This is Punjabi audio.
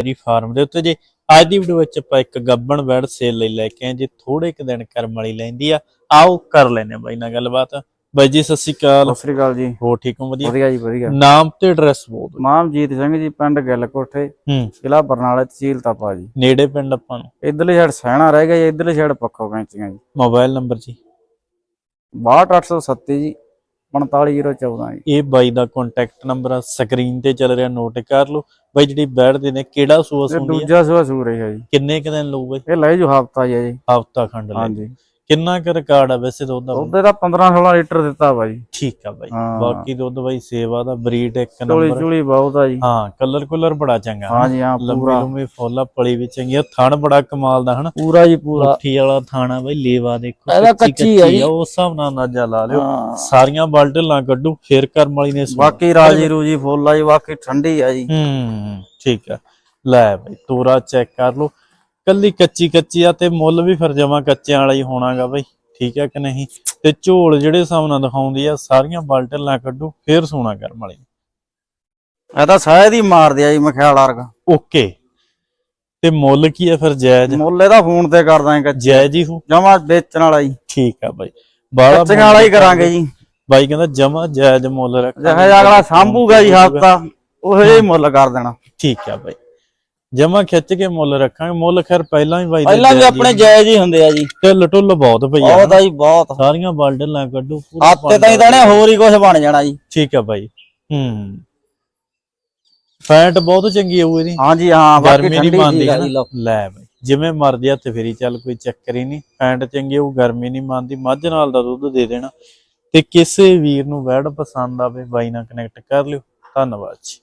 ਡੇਅਰੀ ਫਾਰਮ ਦੇ ਉੱਤੇ ਜੇ। ਅੱਜ ਦੀ ਵੀਡੀਓ ਵਿੱਚ ਆਪਾਂ ਇੱਕ ਗੱਬਣ ਬੈੜ ਸੇਲ ਲਈ ਲੈ ਕੇ ਆਏ ਜੇ। ਥੋੜੇ ਕੁ ਦਿਨ ਕਰਮ ਵਾਲੀ ਲੈਂਦੀ ਆ। ਆਓ ਕਰ ਲੈਨੇ ਬਾਈ ਨਾਲ ਗੱਲਬਾਤ। ਬਾਈ ਜੀ ਸਤਿ ਸ਼੍ਰੀ ਅਕਾਲ। ਸਤਿ ਸ੍ਰੀ ਅਕਾਲ ਜੀ। ਹੋ ਠੀਕ ਹੋ? ਵਧੀਆ। ਵਧੀਆ ਜੀ ਵਧੀਆ। ਨਾਮ ਤੇ ਐਡਰੈਸ ਬੋਲ ਦਿਓ। ਮਾਮਜੀਤ ਸਿੰਘ ਜੀ ਪਿੰਡ ਗਿੱਲ ਕੋਠੇ ਹੂੰ। ਜ਼ਿਲ੍ਹਾ ਬਰਨਾਲਾ ਤਹਿਸੀਲ ਤਪਾ ਜੀ। ਨੇੜੇ ਪਿੰਡ ਆਪਾਂ ਨੂੰ? ਇਧਰਲੀ ਸਾਈਡ ਸਹਿਣਾ ਰਹਿ ਗਿਆ ਜੀ ਇਧਰਲੀ ਸਾਈਡ ਪੱਖੋ ਕੈਂਚੀਆਂ ਜੀ। ਮੋਬਾਈਲ ਨੰਬਰ ਜੀ। 62837 ਜੀ। 45014 ਜੀ। ਇਹ ਬਾਈ ਦਾ ਕੰਟੈਕਟ ਨੰਬਰ ਆ ਸਕਰੀਨ ਤੇ ਚੱਲ ਰਿਹਾ ਨੋਟ ਕਰ ਲਓ। ਬਾਈ ਜਿਹੜੀ ਬੈੜ ਦੇ ਨੇ ਕਿਹੜਾ ਸੂਆ ਸੁਣਦੀ ਆ? ਦੂਜਾ ਸੂਆ ਸੂ ਰਹੀ ਹੈ ਜੀ। ਕਿੰਨੇ ਕੁ ਦਿਨ ਲਊ ਬਾਈ ਇਹ ਲੈ ਜੋ ਹਫਤਾ ਜੀ। ਹਫਤਾ ਖੰਡ ਲੈ ਹਾਂਜੀ। ਕਿੰਨਾ ਕੁ ਰਿਕਾਰਡ ਆ ਵੈਸੇ ਦੁੱਧ ਦਾ? ਬਾਈ? ਉਹਦੇ ਦਾ 15 16 ਲੀਟਰ ਦਿੱਤਾ ਜੀ ਠੀਕ ਆ ਬਾਈ। ਹਾਂ। ਬਾਕੀ ਦੁੱਧ ਬਾਈ ਸੇਵਾ ਦਾ ਬਰੀਡ ਇੱਕ ਚੋਲੀ ਨੰਬਰ ਚੋਲੀ ਬਹੁਤ ਆ ਜੀ। ਹਾਂ ਕਲਰ ਕੁਲਰ ਬੜਾ ਚੰਗਾ। ਹਾਂਜੀ ਹਾਂ ਲੰਬੀ ਪੂਰਾ। ਲੰਬੀ ਫੋਲਾ ਪਲੀ ਵੀ ਚੰਗੀ ਆ। ਥਣ ਬੜਾ ਕਮਾਲ ਦਾ ਹਨਾ? ਪੂਰਾ ਜੀ ਪੂਰਾ। ਮੁੱਠੀ ਵਾਲਾ ਥਾਣਾ ਬਾਈ ਲੇਵਾ ਦੇਖੋ ਇਹਦਾ ਕੱਚੀ ਆ ਜੀ। ਉਸ ਹਿਸਾਬ ਨਾਲ ਅੰਦਾਜ਼ਾ ਲਾ ਲਿਓ। ਹਾਂ। ਸਾਰੀਆਂ ਬਾਲਟਲਾਂ ਕੱਢੂ ਫੇਰ ਕਰਮ ਵਾਲੀ ਨੇ ਸੁਣਾ। ਬਾਕੀ ਰਾਜੀ ਰੂਜੀ ਫੁੱਲ ਆ ਜੀ ਬਾਕੀ ਠੰਡੀ ਆ ਜੀ। ਹੂੰ ਠੀਕ ਆ। ਲੈ ਬਾਈ ਤੋਰਾ ਚੈੱਕ ਕਰ ਲਓ। ਕੱਲੀ ਕੱਚੀ ਕੱਚੀ ਆ ਤੇ ਮੁੱਲ ਵੀ ਫਿਰ ਜਮਾ ਕੱਚਿਆਂ ਵਾਲਾ ਹੀ ਹੋਣਾਗਾ ਬਾਈ ਠੀਕ ਆ ਕਿ ਨਹੀਂ? ਤੇ ਝੋਲ ਜਿਹੜੇ ਹਿਸਾਬ ਨਾਲ ਦਿਖਾਉਂਦੀ ਆ ਸਾਰੀਆਂ ਬਾਲਟਲਾਂ ਕੱਢੂ ਫੇਰ ਸੋਨਾ ਕਰਮ ਵਾਲੀ। ਇਹ ਤਾਂ ਸ਼ਾਇਦ ਹੀ ਮਾਰਦੇ ਆ ਜੀ ਮਖਿਆਲ ਵਰਗਾ ਓਕੇ। ਤੇ ਮੁੱਲ ਕੀ ਆ ਫਿਰ ਜਾਇਜ਼? ਮੁੱਲ ਇਹਦਾ ਫੋਨ ਤੇ ਕਰ ਦਾਂਗੇ ਜਾਇਜ਼ ਹੀ ਹੋ? ਜਮਾ ਵੇਚਣ ਵਾਲਾ ਜੀ। ਠੀਕ ਆ ਬਾਈ। ਬਾਲਾ ਕੱਚੀਆਂ ਵਾਲਾ ਹੀ ਕਰਾਂਗੇ ਜੀ। ਬਾਈ ਕਹਿੰਦਾ ਜਮਾ ਜਾਇਜ਼ ਮੁੱਲ ਰੱਖ ਜਿਹੇ ਜਿਹਾ ਅਗਲਾ ਸਾਂਭੂਗਾ ਜੀ ਹਫਤਾ ਉਹ ਜਿਹਾ ਹੀ। ਮੁੱਲ ਕਰ ਦੇਣਾ। ਠੀਕ ਆ ਬਾਈ। ਜਮਾ ਖਿੱਚ ਕੇ ਮੁੱਲ ਰੱਖਾਂਗੇ। ਮੁੱਲ ਖੈਰ ਪਹਿਲਾਂ ਹੀ ਬਾਈ ਦੇ ਪਹਿਲਾਂ ਵੀ ਹੀ ਆਪਣੇ ਜਾਇਜ਼ ਹੀ ਹੁੰਦੇ ਆ ਜੀ। ਢਿੱਲ ਢੁੱਲ ਬਹੁਤ ਪਈ ਆ ਬਹੁਤ ਆ ਜੀ ਬਹੁਤ। ਸਾਰੀਆਂ ਬਾਲਟਲਾਂ ਕੱਢੂ ਹੱਤੇ ਤਾਂ ਹੀ ਤਾਂ ਹੋਰ ਹੀ ਕੁਝ ਬਣ ਜਾਣਾ ਜੀ। ਠੀਕ ਆ ਬਾਈ। ਹੂੰ। ਫੈਟ ਬਹੁਤ ਚੰਗੀ ਹੋਊ ਇਹਦੀ। ਹਾਂ ਬਾਕੀ ਗਰਮੀ ਨਹੀਂ ਠੰਡੀ ਮੰਨਦੀ ਆ ਹੈ ਜੀ ਲੈ ਬਾਈ ਜਿਵੇਂ ਮਰਜ਼ੀ ਹੱਥ ਫੇਰੀ ਚੱਲ ਕੋਈ ਚੱਕਰ ਹੀ ਨਹੀਂ। ਫੈਟ ਚੰਗੀ ਹੋਊ ਗਰਮੀ ਨਹੀਂ ਮੰਨਦੀ ਮੱਝ ਨਾਲ ਦਾ ਦੁੱਧ ਦੇ ਦੇਣਾ। ਤੇ ਕਿਸੇ ਵੀਰ ਨੂੰ ਵੈੜ ਪਸੰਦ ਆਵੇ ਬਾਈ ਨਾਲ ਕਨੈਕਟ ਕਰ ਲਿਓ। ਧੰਨਵਾਦ ਜੀ।